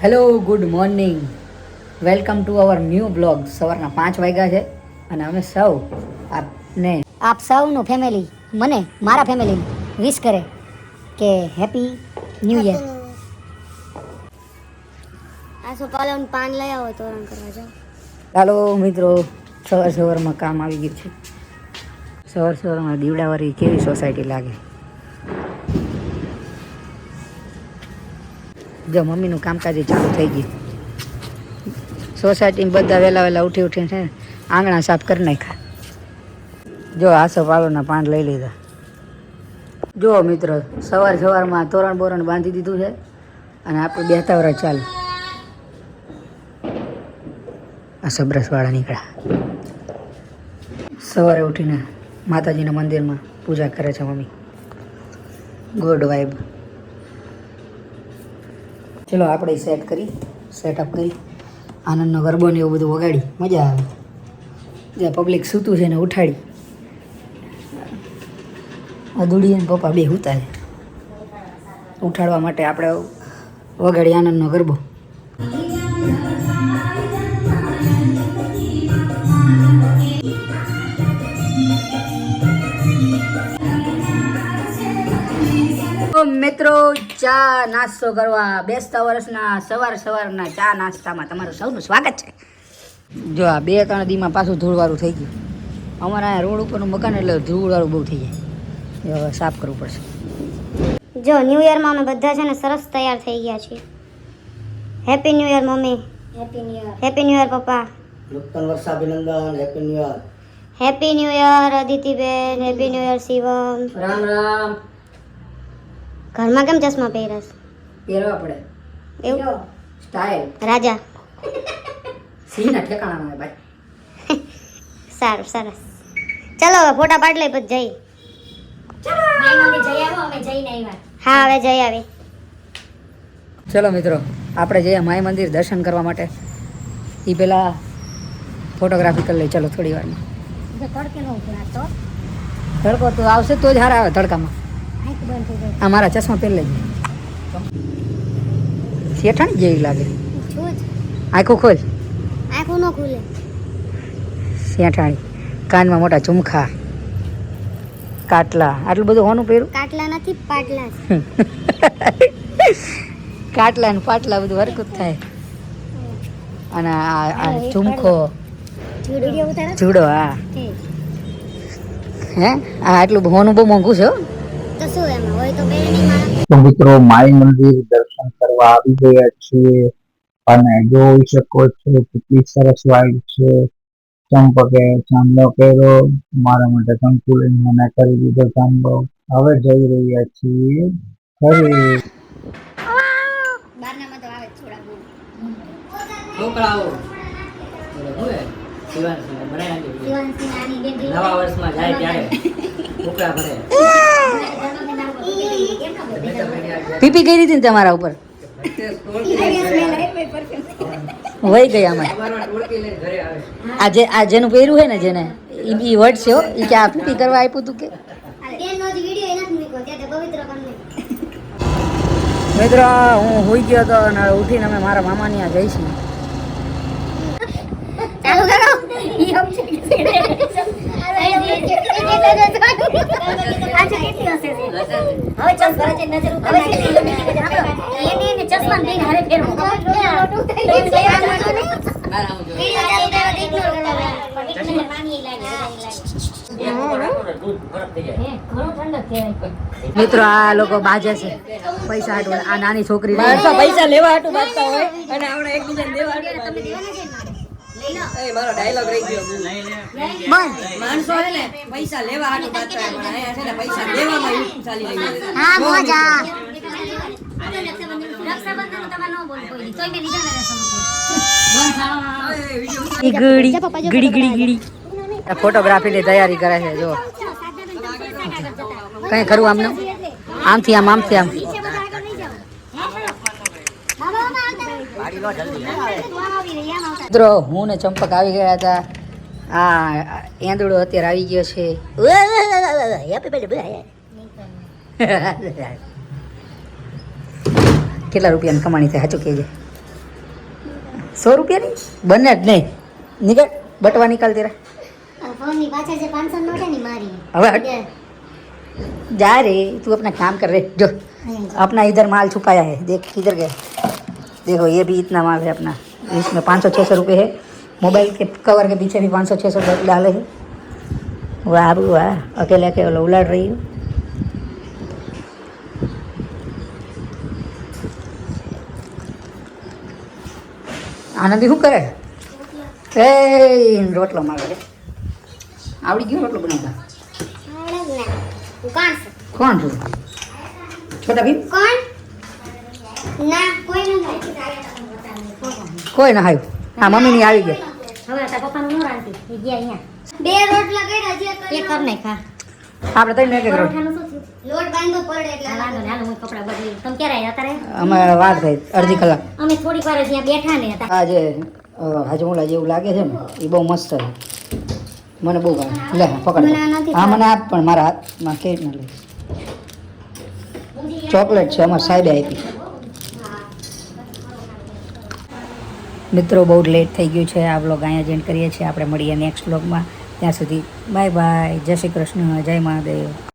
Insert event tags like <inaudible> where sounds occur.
Hello good morning welcome to our new blog સવારના પાંચ વાગ્યા છે અને અમે સૌ આપને આપ સૌનું ફેમિલી મને મારા ફેમિલી વિશ કરે કે હેપી ન્યૂ યર આ સોપાલન પાન લઈ આવો તોરણ કરવા જાઓ. ચાલો મિત્રો સવાર સવારમાં કામ આવી ગયું છે. સવાર સવારમાં દીવડાવાળી કેવી સોસાયટી લાગે? જો મમ્મીનું કામકાજ ચાલુ થઈ ગયું. સોસાયટીમાં બધા વહેલા વહેલા ઉઠી ઉઠીને આંગણા સાફ કરી નાખ્યા. જો આસો પાલોના પાન લઈ લીધા. જો મિત્રો, સવાર સવારમાં તોરણ બોરણ બાંધી દીધું છે અને આપણે બેતા વરસ ચાલુ. આ સબરસવાળા નીકળ્યા. સવારે ઉઠીને માતાજીના મંદિરમાં પૂજા કરે છે મમ્મી. ગુડ વાઇબ ચલો, આપણે સેટ કરી સેટઅપ કરી. આનંદનો ગરબો ને એવું બધું વગાડી. મજા આવે. જે પબ્લિક સૂતું છે ને ઉઠાડી. અધૂડી અને પપ્પા બે ઉતારે. ઉઠાડવા માટે આપણે વગાડી આનંદનો ગરબો મિત્રો ચા નાસ્તો કરવા બેસતા વર્ષના સવાર સવારના ચા નાસ્તામાં તમારું સૌનું સ્વાગત છે. જો આ બે ત્રણ દીમાં પાછું ધૂળવાળું થઈ ગયું. અમારા અહીંયા રોડ ઉપરનું મકાન એટલે ધૂળવાળું બહુ થઈ જાય. એ હવે સાફ કરવું પડશે. જો ન્યૂ યરમાં અમે બધા છે ને સરસ તૈયાર થઈ ગયા છીએ. Happy new year mummy. Happy new year happy new year papa. નૂતન વર્ષ અભિનંદન happy new year happy new year Aditiben. Happy new year Shivam. Ram Ram. ઘરમાં કેમ ચશ્મા પહેરસ? પહેરવા પડે. એવું? સ્ટાઇલ રાજા. સીના ઠેકાણા માં ભાઈ. <laughs> સારું સરસ. ચલો હવે ફોટા પાડ લઈ પછી જઈ. હા હવે જઈ આવી. ચલો મિત્રો આપણે જઈએ માય મંદિર દર્શન કરવા માટે. એ પેલા ફોટોગ્રાફી કરી લઈ ચલો થોડી વારમાં. તડકો તો આવશે તો જ હારા આવે તડકામાં. આ મારા ચશ્મા પહેરી લેજે. શેઠાણી જેવી લાગે. આખો ખોલ. આંખું ન ખુલે. શેઠાણી કાનમાં મોટા ઝુમખા કાટલા આટલું બધું હોનું પહેર્યું? કાટલા નથી પાટલા કાટલા ને પાટલા બધું હરકત થાય. અને આ ચુમખો. ઝુમખો જુડો હા. હે? આ આટલું હોનું બહુ મોંઘું છે હો. તો શું એમાં? હોય તો પહેરે નહીં માણસ તો મિત્રો માય મંદિર દર્શન કરવા આવી ગયા છીએ. અને જોઈ શકો છો કેટલી સરસ વાઈડ છે. ચંપકે ચાંદો કર્યો મારા માટે કંકુ લઈને મને કરી દીધો ચાંદો હવે જઈ રહ્યા છીએ બેબી. નવા વર્ષમાં જાય ત્યારે ભરે પીપી કરી હતી ને તમારા ઉપર? વહી ગયા અમે. આ જે આ જેનું પહેર્યું છે ને જેને એ બી વર્ડ છે હો. ઈ કે આ પીપી કરવા આપ્યું તું કે. મિત્ર, હું હોઈ ગયો હતો અને ઉઠીને અમે મારા મામાની આ જઈશું. ચાલુ કરો ઈ હમ છે કે છે. આજે કેટલી હશે છે? હવે ચશ્મા છે નજર ઉતારે નાખી. એને એને ચશ્મા બેન હારે ફેરવો. મિત્રો આ લોકો બાજે છે. પૈસા હાટું આ નાની છોકરી પૈસા લેવા હાટું બાજતા હોય અને આપણે એકબીજાને દેવા હાટું એ મારો ડાયલોગ રહી ગયો. માણસો છે ને પૈસા લેવા હાટું છે પૈસા ચાલી રહ્યું હા મોજા. તૈયારી કરે છે જો. કઈ ખરું આમને? આમથી આમ આમથી આમ. મિત્રો હું ને ચંપક આવી ગયા હતા આ એંદડો અત્યારે આવી ગયો છે કેટલા રૂપિયાની કમાણી થાય સાચું કહેજે સો રૂપિયાની બને જ નહીં નીકળ બટવા નિકાલ તેરા ફોનની પાછળ જે પાંચસો નોટ है મારી હવે हट। जा रे तू अपना काम कर रहे जो अपना इधर माल छुपाया है देख किधर गया देखो ये भी इतना माल है अपना इसमें पाँच सौ छः सौ रुपये है मोबाइल के कवर के पीछे भी पाँच सौ छः सौ रुपये डाले हैं वाह अबू वाह अकेले अकेले उलाड़ रही हूँ આનંદી શું કરે એ રોટલો મારે રે આવડી ગયો રોટલો બનાવતા કોણ કોણ છું છોટા ભીમ કોણ ના કોઈ ના આવ્યું હા આવી હવે તારા પપ્પાનું નો રાંધી ગયા અહીંયા. બે રોટલા કર્યા જે એક કર નાખ હા આપણે તઈને એક એક રોટ પરોઠાનું શું થયું? લોટ બાંધવો પડે એટલે વાંધો નહીં. હાલો હું કપડાં બદલી તમે ક્યારે આવ્યા અત્યારે અમે થઈ અડધી કલાક. અમે થોડીક વાર અહીંયા બેઠા ને હતા. આ જે હાજમોલા જેવું લાગે છે ને એ બહુ મસ્ત છે. મને બહુ ગમે. લે પકડ. હા મને આપ પણ મારા હાથમાં કેવી રીતના લઈશ. ચોકલેટ છે અમારા સાહેબે આપી મિત્રો, બહુ લેટ થઈ ગયું છે. આ બ્લોગ અહીંયા જેન્ડ કરીએ છીએ. આપણે મળીએ નેક્સ્ટ બ્લોગમાં ત્યાં સુધી બાય બાય જય શ્રી કૃષ્ણ. જય મહાદેવ.